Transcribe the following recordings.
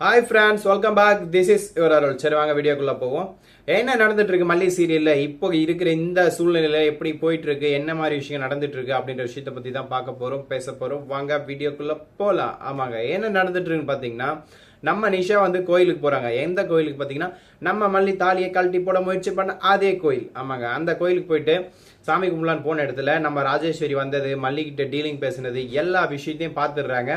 Hi friends welcome back this is your Arul சரி வாங்க வீடியோக்குள்ளே போவோம். என்ன நடந்துட்டு இருக்கு மல்லி சீரியலில்? இப்போ இருக்கிற இந்த சூழ்நிலையில் எப்படி போயிட்டு இருக்கு என்ன மாதிரி விஷயம் நடந்துட்டு இருக்கு அப்படின்ற விஷயத்தை பற்றி தான் பார்க்க போகிறோம் பேச போகிறோம் வாங்க வீடியோக்குள்ளே போகலாம் ஆமாங்க. என்ன நடந்துட்டு இருக்குன்னு பார்த்தீங்கன்னா நம்ம நிஷா வந்து கோயிலுக்கு போகிறாங்க எந்த கோயிலுக்கு பார்த்தீங்கன்னா நம்ம மல்லி தாலியை கழட்டி போட முயற்சி பண்ண அதே கோயில். ஆமாங்க. அந்த கோயிலுக்கு போயிட்டு சாமி கும்பலான்னு போன இடத்துல நம்ம ராஜேஸ்வரி வந்தது மல்லிகிட்ட டீலிங் பேசுனது எல்லா விஷயத்தையும் பார்த்துடுறாங்க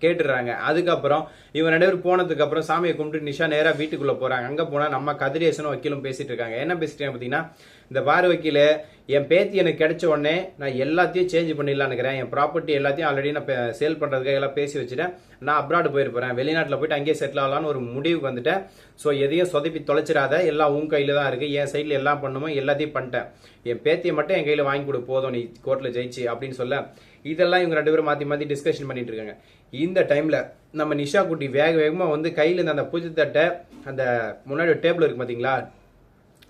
கேட்டுடுறாங்க அதுக்கப்புறம் இவன் ரெண்டு பேரும் போனதுக்கு அப்புறம் சாமியை கும்பிட்டு நிஷா நேராக வீட்டுக்குள்ள போறாங்க. அங்க போனா நம்ம கதிரேசனும் வக்கீலும் பேசிட்டு இருக்காங்க. என்ன பேசிட்டேன் பாத்தீங்கன்னா இந்த பாரு வக்கீல என் பேத்தி எனக்கு கிடைச்ச உடனே நான் எல்லாத்தையும் சேஞ்ச் பண்ணிடலான்னுக்கிறேன் என் ப்ராப்பர்ட்டி எல்லாத்தையும் ஆல்ரெடி நான் சேல் பண்ணுறதுக்காக எல்லாம் பேசி வச்சுட்டேன். நான் அப்ராடு போயிருப்பேன் வெளிநாட்டில் போயிட்டு அங்கேயே செட்டில் ஆகலான்னு ஒரு முடிவுக்கு வந்துட்டேன். ஸோ எதையும் சொதப்பி தொலைச்சிடாத. எல்லாம் உன் கையில் தான் இருக்குது என் சைடில் எல்லாம் பண்ணுமோ எல்லாத்தையும் பண்ணிட்டேன். என் பேத்தியை மட்டும் என் கையில் வாங்கி கொடு போதும் நீ கோர்ட்டில் ஜெயிச்சு அப்படின்னு சொல்ல இதெல்லாம் இவங்க ரெண்டு பேரும் மாற்றி மாற்றி டிஸ்கஷன் பண்ணிட்டு இருக்காங்க. இந்த டைமில் நம்ம நிஷா குட்டி வேக வேகமாக வந்து கையில் இருந்த அந்த பூஜை தட்டை அந்த முன்னாடி டேபிள் இருக்கு பார்த்தீங்களா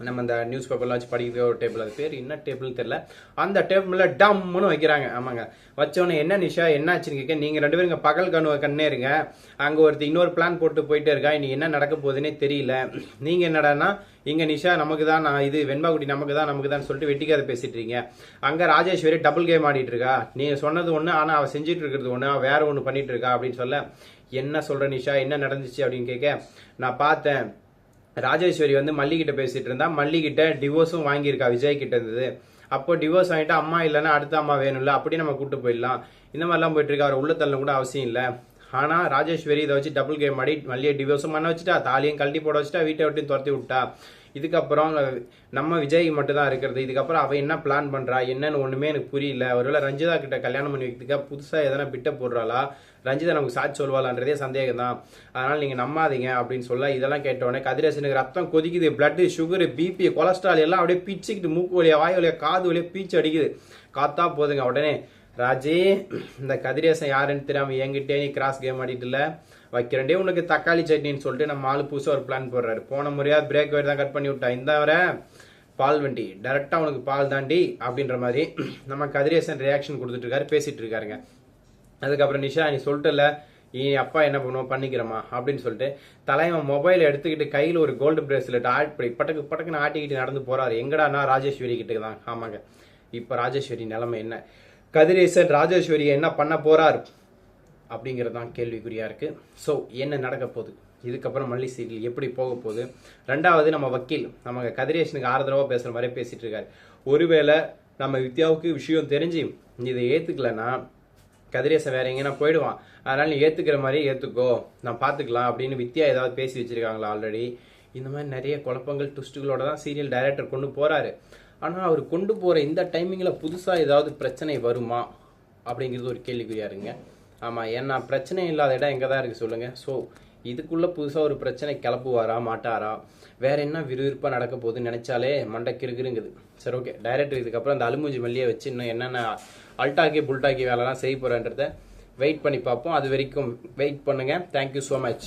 நம்ம அந்த நியூஸ் பேப்பர்லாம் வச்சு படிக்கிற ஒரு டேபிள் அது பேர் என்ன டேபிள்னு தெரியல. அந்த டேபிளில் டம்னு வைக்கிறாங்க. ஆமாங்க. வச்சோன்னே என்ன நிஷா என்ன ஆச்சுன்னு கேட்க நீங்கள் ரெண்டு பேரும் இங்கே பகல் கனவு கண்ணே இருங்க. அங்கே ஒருத்தர் இன்னொரு பிளான் போட்டு போயிட்டே இருக்கா. இன்னைக்கு என்ன நடக்க போகுதுன்னே தெரியல. நீங்கள் என்னடான்னா இங்கே நிஷா நமக்கு தான் நான் இது வெண்பாக்குட்டி நமக்கு தான் நமக்கு தான் சொல்லிட்டு வெட்டிக்காத பேசிட்டு இருக்கீங்க. அங்கே ராஜேஸ்வரி டபுள் கேம் ஆடிட்டு இருக்கா? நீங்கள் சொன்னது ஒன்று ஆனால் அவள் செஞ்சுட்டு இருக்கிறது ஒன்று அவள் வேற ஒன்று பண்ணிட்டு இருக்கா அப்படின்னு சொல்ல என்ன சொல்கிற நிஷா என்ன நடந்துச்சு அப்படின்னு கேட்க நான் பார்த்தேன். ராஜேஸ்வரி வந்து மல்லிகிட்ட பேசிட்டு இருந்தா மல்லிகிட்ட டிவோர்ஸும் வாங்கியிருக்கா விஜய் கிட்ட இருந்தது. அப்போ டிவோர்ஸ் வாங்கிட்டு அம்மா இல்லைன்னா அடுத்த அம்மா வேணும்ல அப்படி நம்ம கூட்டு போயிடலாம். இந்த மாதிரிலாம் போயிட்டு இருக்கு. அவர் உள்ள தள்ள கூட அவசியம் இல்லை. ஆனா ராஜேஸ்வரி இதை வச்சு டபுள் கேம் ஆடி மல்லியை டிவோர்ஸும் பண்ண வச்சுட்டா தாலியும் கழட்டி போட வச்சுட்டா வீட்டை விட்டு துரத்தி விட்டா. இதுக்கப்புறம் நம்ம விஜய் மட்டும் தான் இருக்கிறது. இதுக்கப்புறம் அவள் என்ன பிளான் பண்றா? என்னன்னு ஒண்ணுமே எனக்கு புரியல. ஒருவேளை ரஞ்சிதா கிட்ட கல்யாணம் பண்ணி வைக்கிறதுக்கா புதுசா எதனா பிட்ட போடுறாளா? ரஞ்சிதா நமக்கு சாட்சி சொல்வாளான்றதே சந்தேகம் தான் அதனால நீங்க நம்பாதீங்க அப்படின்னு சொல்ல இதெல்லாம் கேட்ட உடனே கதிரேசனுக்கு ரத்தம் கொதிக்குது. பிளட் சுகர் பிபி கொலஸ்ட்ரால் எல்லாம் அப்படியே பிச்சுக்கிட்டு மூக்கு வழியா வாய் வழியா காது வழியா பீச்சு அடிக்குது. காத்தா போதுங்க. உடனே ராஜே இந்த கதிரேசன் யாருன்னு தெரியாம என்கிட்டே நீ கிராஸ் கேம் ஆடிட்டுல வைக்கிறேன்டே உனக்கு தக்காளி சட்னின்னு சொல்லிட்டு நம்ம ஆளு புதுசா ஒரு பிளான் போடுறாரு. போன முறையாவது பிரேக் வேறு தான் கட் பண்ணி விட்டா. இந்த வர பால் வண்டி டைரக்டா உனக்கு பால் தாண்டி அப்படின்ற மாதிரி நம்ம கதிரேசன் ரியாக்ஷன் கொடுத்துட்டு இருக்காரு பேசிட்டு இருக்காருங்க அதுக்கப்புறம் நிஷா நீ சொல்லிட்டுல நீ அப்பா என்ன பண்ணுவோம் பண்ணிக்கிறமா அப்படின்னு சொல்லிட்டு தலைவன் மொபைல் எடுத்துக்கிட்டு கையில் ஒரு கோல்டு பிரேஸ்லெட் ஆட்டி பட்டக்கு பட்டக்குன்னு ஆட்டிக்கிட்டு நடந்து போறாரு. எங்கடானா ராஜேஸ்வரி கிட்ட தான் ஆமாங்க. இப்போ ராஜேஸ்வரி நிலைமை என்ன? கதிரேசன் ராஜேஸ்வரி என்ன பண்ண போறார் அப்படிங்கிறது தான் கேள்விக்குறியா இருக்கு. ஸோ என்ன நடக்க போகுது? இதுக்கப்புறம் மல்லி சீரியல் எப்படி போக போகுது? ரெண்டாவது நம்ம வக்கீல் நம்ம கதிரேசனுக்கு ஆதரவாக பேசுற மாதிரி பேசிட்டு இருக்காரு. ஒருவேளை நம்ம வித்யாவுக்கு விஷயம் தெரிஞ்சு இதை ஏத்துக்கலன்னா கதிரேசன் வேற எங்கன்னா போயிடுவான். அதனால நீ ஏத்துக்கிற மாதிரி ஏத்துக்கோ நான் பாத்துக்கலாம் அப்படின்னு வித்யா ஏதாவது பேசி வச்சிருக்காங்களா ஆல்ரெடி இந்த மாதிரி நிறைய குழப்பங்கள் ட்விஸ்ட்டுகளோட தான் சீரியல் டைரக்டர் கொண்டு போகிறாரு ஆனால் அவர் கொண்டு போகிற இந்த டைமிங்கில் புதுசாக ஏதாவது பிரச்சனை வருமா? அப்படிங்கிறது ஒரு கேள்விக்குறியாக இருங்க ஆமாம் ஏன்னா பிரச்சனை இல்லாத இடம் எங்கே தான் இருக்குது சொல்லுங்கள் ஸோ இதுக்குள்ளே புதுசாக ஒரு பிரச்சனை கிளப்புவாரா மாட்டாரா? வேற என்ன விறுவிறுப்பாக நடக்க போகுதுன்னு நினச்சாலே மண்டை கிருக்குருங்குது சரி ஓகே டைரக்டர் இதுக்கப்புறம் அந்த அலுமூஞ்சி மல்லியை வச்சு இன்னும் என்னென்ன அல்டாக்கி புல்டாக்கி வேலைலாம் செய்ய போகிறேன்றத வெயிட் பண்ணி பார்ப்போம். அது வரைக்கும் வெயிட் பண்ணுங்கள் தேங்க்யூ ஸோ மச்